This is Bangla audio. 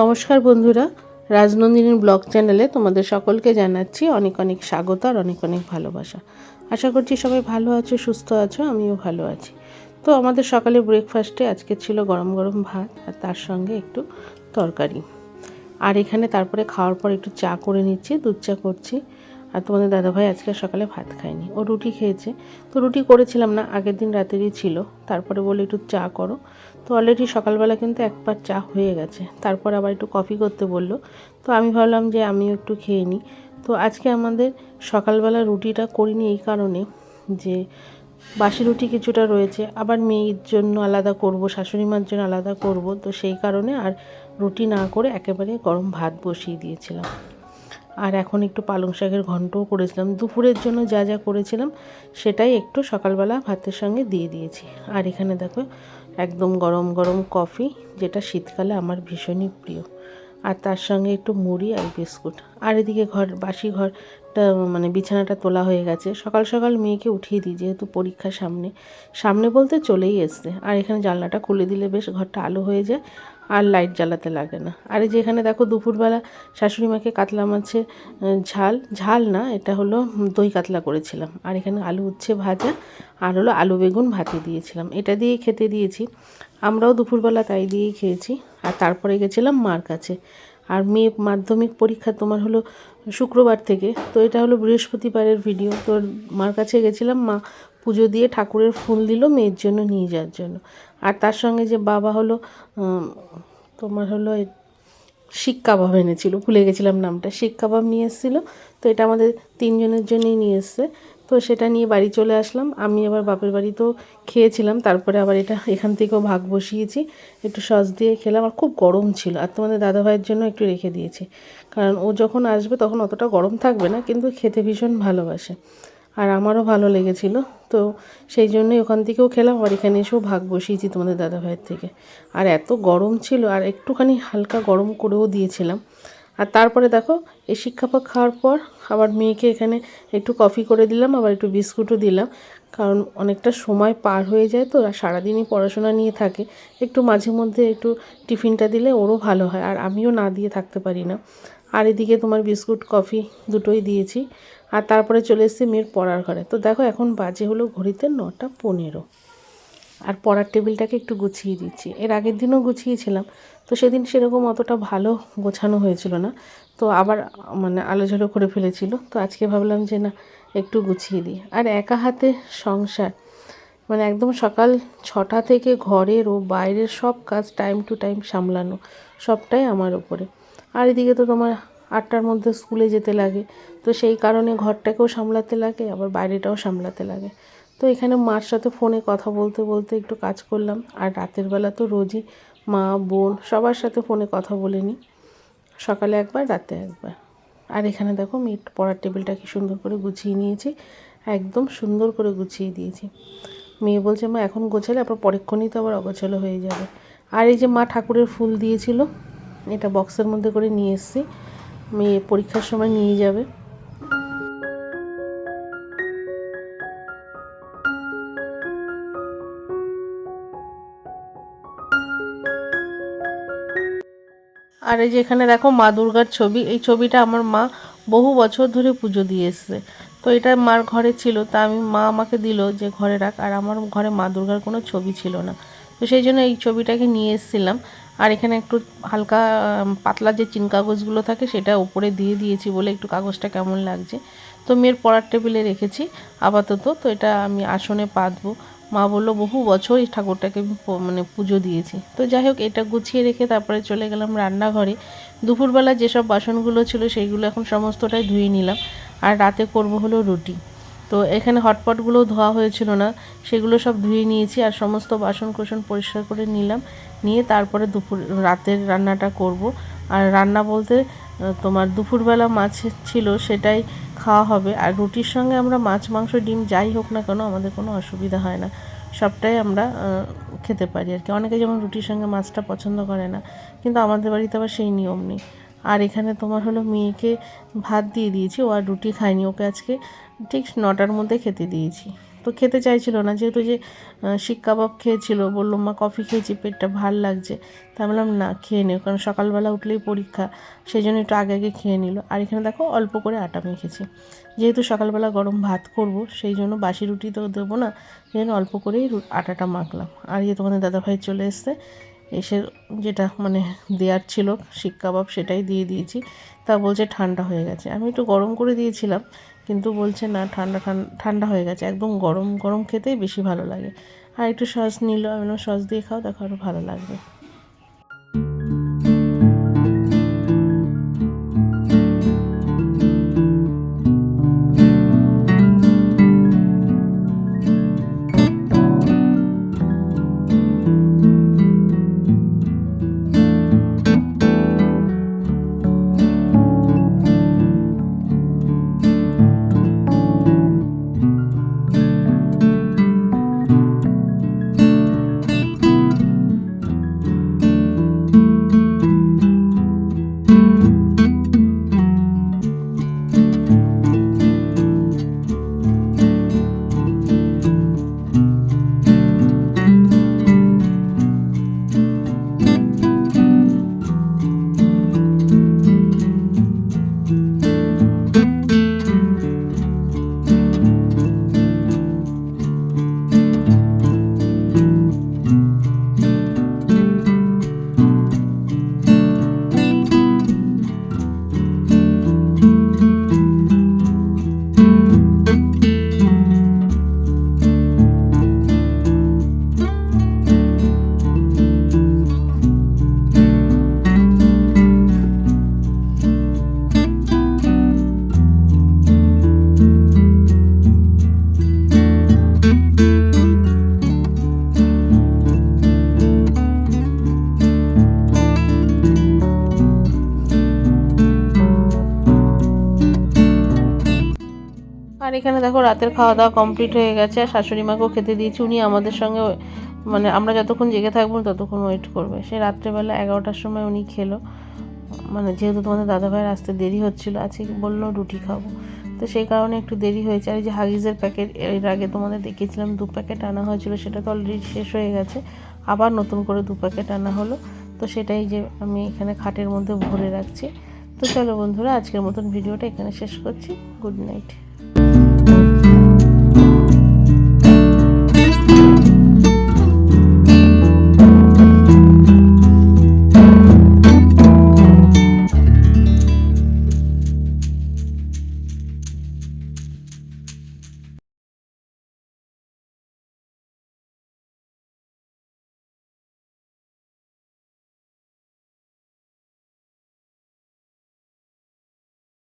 নমস্কার বন্ধুরা, রাজনন্দিনীর ব্লগ চ্যানেলে তোমাদের সকলকে জানাচ্ছি অনেক অনেক স্বাগত আর অনেক অনেক ভালোবাসা। আশা করছি সবাই ভালো আছো, সুস্থ আছো, আমিও ভালো আছি। তো আমাদের সকালে ব্রেকফাস্টে আজকে ছিল গরম গরম ভাত আর তার সঙ্গে একটু তরকারি। আর এখানে তারপরে খাওয়ার পর একটু চা করে নিচ্ছি, দুধ চা করছি। আর তোমাদের দাদাভাই আজকে সকালে ভাত খায়নি। ও রুটি খেয়েছে। তো রুটি করেছিলাম না, আগের দিন রাতেরই ছিল। তারপরে বলে একটু চা করো। তো অলরেডি সকালবেলা কিন্তু একবার চা হয়ে গেছে। তারপর আবার একটু কফি করতে বলল। তো আমি ভাবলাম যে আমিও একটু খেয়ে নিই। তো আজকে আমাদের সকালবেলা রুটিটা করিনি এই কারণে যে বাসি রুটি কিছুটা রয়েছে। আবার মেয়ের জন্য আলাদা করব শাশুড়ি মার জন্য আলাদা করব। তো সেই কারণে আর রুটি না করে একেবারে গরম ভাত বসিয়ে দিয়েছিলাম। আর এখন একটু পালং শাকের ঘন্টও করেছিলাম। দুপুরের জন্য যা যা করেছিলাম, সেটাই একটু সকালবেলা ভাতের সঙ্গে দিয়ে দিয়েছি। আর এখানে দেখো, একদম গরম গরম কফি, যেটা শীতকালে আমার ভীষণই প্রিয়। আর তার সঙ্গে একটু মুড়ি আর বিস্কুট। আর এদিকে ঘর, বাসি ঘরটা মানে বিছানাটা তোলা হয়ে গেছে। সকাল সকাল মেয়েকে উঠিয়ে দিই, যেহেতু পরীক্ষা সামনে। সামনে বলতে চলেই এসছে। আর এখানে জানলাটা খুলে দিলে বেশ ঘরটা আলো হয়ে যায়। আর লাইট জ্বালাতে লাগে না। আর এই যে এখানে দেখো দুপুরবেলা শাশুড়ি মাকে কাতলা মাছের ঝাল ঝাল না, এটা হলো দই কাতলা করেছিলাম। আর এখানে আলু উচ্ছে ভাজা, আর হলো আলু বেগুন ভাতে দিয়েছিলাম। এটা দিয়েই খেতে দিয়েছি। আমরাও দুপুরবেলা তাই দিয়েই খেয়েছি। আর তারপরে গেছিলাম মার কাছে। আর মেয়ে মাধ্যমিক পরীক্ষা তোমার হলো শুক্রবার থেকে, তো এটা হলো বৃহস্পতিবারের ভিডিও তো মার কাছে গেছিলাম, মা পুজো দিয়ে ঠাকুরের ফুল দিল মেয়ের জন্য নিয়ে যাওয়ার জন্য। আর তার সঙ্গে যে বাবা হলো তোমার হলো শিক কাবাব এনেছিল, ভুলে গেছিলাম নামটা শিক কাবাব নিয়ে এসেছিল। তো এটা আমাদের তিনজনের জন্যই নিয়ে এসছে। তো সেটা নিয়ে বাড়ি চলে আসলাম। আমি আবার বাপের বাড়িতেও খেয়েছিলাম, তারপরে আবার এটা এখান থেকেও ভাগ বসিয়েছি। একটু সস দিয়ে খেলাম, আর খুব গরম ছিল। আর তোমাদের দাদাভাইয়ের জন্য একটু রেখে দিয়েছি। কারণ ও যখন আসবে তখন অতটা গরম থাকবে না, কিন্তু খেতে ভীষণ ভালোবাসে। আর আমারও ভালো লেগেছিল। তো সেই জন্যই ওখান থেকেও খেলাম আর এখানে এসেও ভাগ বসিয়েছি তোমাদের দাদাভাইয়ের থেকে। আর এত গরম ছিল আর একটুখানি হালকা গরম করেও দিয়েছিলাম। আর তারপরে দেখো, এই শিক্ষাপাক খাওয়ার পর আবার মেয়েকে এখানে একটু কফি করে দিলাম, আবার একটু বিস্কুটও দিলাম। কারণ অনেকটা সময় পার হয়ে যায় তো, আর সারাদিনই পড়াশোনা নিয়ে থাকে। একটু মাঝে মধ্যে একটু টিফিনটা দিলে ওরও ভালো হয়, আর আমিও না দিয়ে থাকতে পারি না। আর এদিকে তোমার বিস্কুট, কফি দুটোই দিয়েছি। আর তারপরে চলে এসেছি মেয়ের পড়ার ঘরে। তো দেখো এখন বাজে হলো ঘড়িতে নটা পনেরো। আর পড়ার টেবিলটাকে একটু গুছিয়ে দিচ্ছি। এর আগের দিনও গুছিয়েছিলাম। তো সেদিন সেরকম অতটা ভালো গোছানো হয়েছিল না। তো আবার মানে আলোঝালো করে ফেলেছিল। তো আজকে ভাবলাম যে না, একটু গুছিয়ে দিই। আর একা হাতে সংসার মানে একদম সকাল ছটা থেকে ঘরের ও বাইরের সব কাজ টাইম টু টাইম সামলানো, সবটাই আমার ওপরে আর এদিকে তো তোমার আটটার মধ্যে স্কুলে যেতে লাগে, তো সেই কারণে ঘরটাকেও সামলাতে লাগে, আবার বাইরেটাও সামলাতে লাগে। তো এখানে মার সাথে ফোনে কথা বলতে বলতে একটু কাজ করলাম, আর রাতের বেলা তো রোজই মা, বোন সবার সাথে ফোনে কথা বলে নিই, সকালে একবার, রাতে একবার। আর এখানে দেখো আমি পড়ার টেবিলটা কি সুন্দর করে গুছিয়ে নিয়েছি, একদম সুন্দর করে গুছিয়ে দিয়েছি। মেয়ে বলছে, মা, এখন গোছালে, আবার পরেক্ষণই তো আবার অগোছালো হয়ে যাবে। আর এই যে মা ঠাকুরের ফুল দিয়েছিল, এটা বক্সের মধ্যে করে নিয়ে এসেছি। মেয়ে পরীক্ষার সময় নিয়ে যাবে। আর এই যে এখানে দেখো মা দুর্গার ছবি। এই ছবিটা আমার মা বহু বছর ধরে পুজো দিয়ে এসছে। তো এটা মার ঘরে ছিল, তা আমি, মা আমাকে দিল যে ঘরে রাখ, আর আমার ঘরে মা দুর্গার কোনো ছবি ছিল না। তো সেই জন্য এই ছবিটাকে নিয়ে এসেছিলাম, আর এখানে একটু হালকা পাতলা যে চিন কাগজগুলো থাকে সেটা উপরে দিয়ে দিয়েছি বলে একটু কাগজটা কেমন লাগছে। তো মেয়ের পড়ার টেবিলে রেখেছি, আপাতত। তো এটা আমি আসনে পাতবো। মা বলল, বহু বছর এই ঠাকুরটাকে মানে পুজো দিয়েছি। তো যাই হোক, এটা গুছিয়ে রেখে তারপরে চলে গেলাম রান্নাঘরে। দুপুরবেলা যেসব বাসনগুলো ছিল সেইগুলো এখন সমস্তটাই ধুয়ে নিলাম। আর রাতে করব হলো রুটি। তো এখানে হটপটগুলো ধোয়া হয়েছিল না, সেগুলো সব ধুয়ে নিয়েছি আর সমস্ত বাসন কোসন পরিষ্কার করে নিলাম। নিয়ে তারপরে দুপুর, রাতের রান্নাটা করব। আর রান্না বলতে তোমার দুপুরবেলা মাছ ছিল সেটাই খাওয়া হবে। আর রুটির সঙ্গে আমরা মাছ, মাংস, ডিম যাই হোক না কেন আমাদের কোনো অসুবিধা হয় না। সবটাই আমরা খেতে পারি আর কি। অনেকে যেমন রুটির সঙ্গে মাছটা পছন্দ করে না, কিন্তু আমাদের বাড়িতে আবার সেই নিয়ম নেই। আর এখানে তোমার হলো মেয়েকে ভাত দিয়ে দিয়েছি, ও আর রুটি খায়নি। ওকে আজকে ঠিক নটার মধ্যে খেতে দিয়েছি। তো খেতে চাইছিল না, যেহেতু যে শিক কাবাব খেয়েছিল, বলল, মা, কফি খেয়েছি, পেটটা ভালো লাগছে। তা বললাম, না, খেয়ে নিও। কারণ সকালবেলা উঠলেই পরীক্ষা সেই জন্য একটু আগে আগে খেয়ে নিল। আর এখানে দেখো, অল্প করে আটা মেখেছি। যেহেতু সকালবেলা গরম ভাত করব, সেই জন্য বাসি রুটি তো দেবো না, সেই জন্য অল্প করেই আটাটা মাখলাম। আর যে তোমাদের দাদাভাই চলে এসছে, এসে যেটা মানে দেওয়ার ছিল, শিক কাবাব সেটাই দিয়ে দিয়েছি। তা বলছে ঠান্ডা হয়ে গেছে। আমি একটু গরম করে দিয়েছিলাম কিন্তু বলছে না, ঠান্ডা ঠান্ডা ঠান্ডা হয়ে গেছে, একদম গরম গরম খেতেই বেশি ভালো লাগে। আর একটু সস নিল, আমি সস দিয়ে খাও, দেখো আরও ভালো লাগবে। এখানে দেখো রাতের খাওয়া দাওয়া কমপ্লিট হয়ে গেছে আর শাশুড়ি মাকেও খেতে দিয়েছি। উনি আমাদের সঙ্গে মানে আমরা যতক্ষণ জেগে থাকব ততক্ষণ ওয়েট করবে। সে রাত্রেবেলা এগারোটার সময় উনি খেলো। মানে যেহেতু তোমাদের দাদাভাইয়ের আসতে দেরি হচ্ছিল, আজকে বলল রুটি খাব। তো সেই কারণে একটু দেরি হয়েছে। আর এই যে হাগিজের প্যাকেট এর আগে তোমাদের দেখিয়েছিলাম, দু প্যাকেট আনা হয়েছিল, সেটা তো অলরেডি শেষ হয়ে গেছে। আবার নতুন করে দু প্যাকেট আনা হলো। তো সেটাই যে আমি এখানে খাটের মধ্যে ভরে রাখছি। তো চলো বন্ধুরা, আজকের মতন ভিডিওটা এখানে শেষ করছি। Good night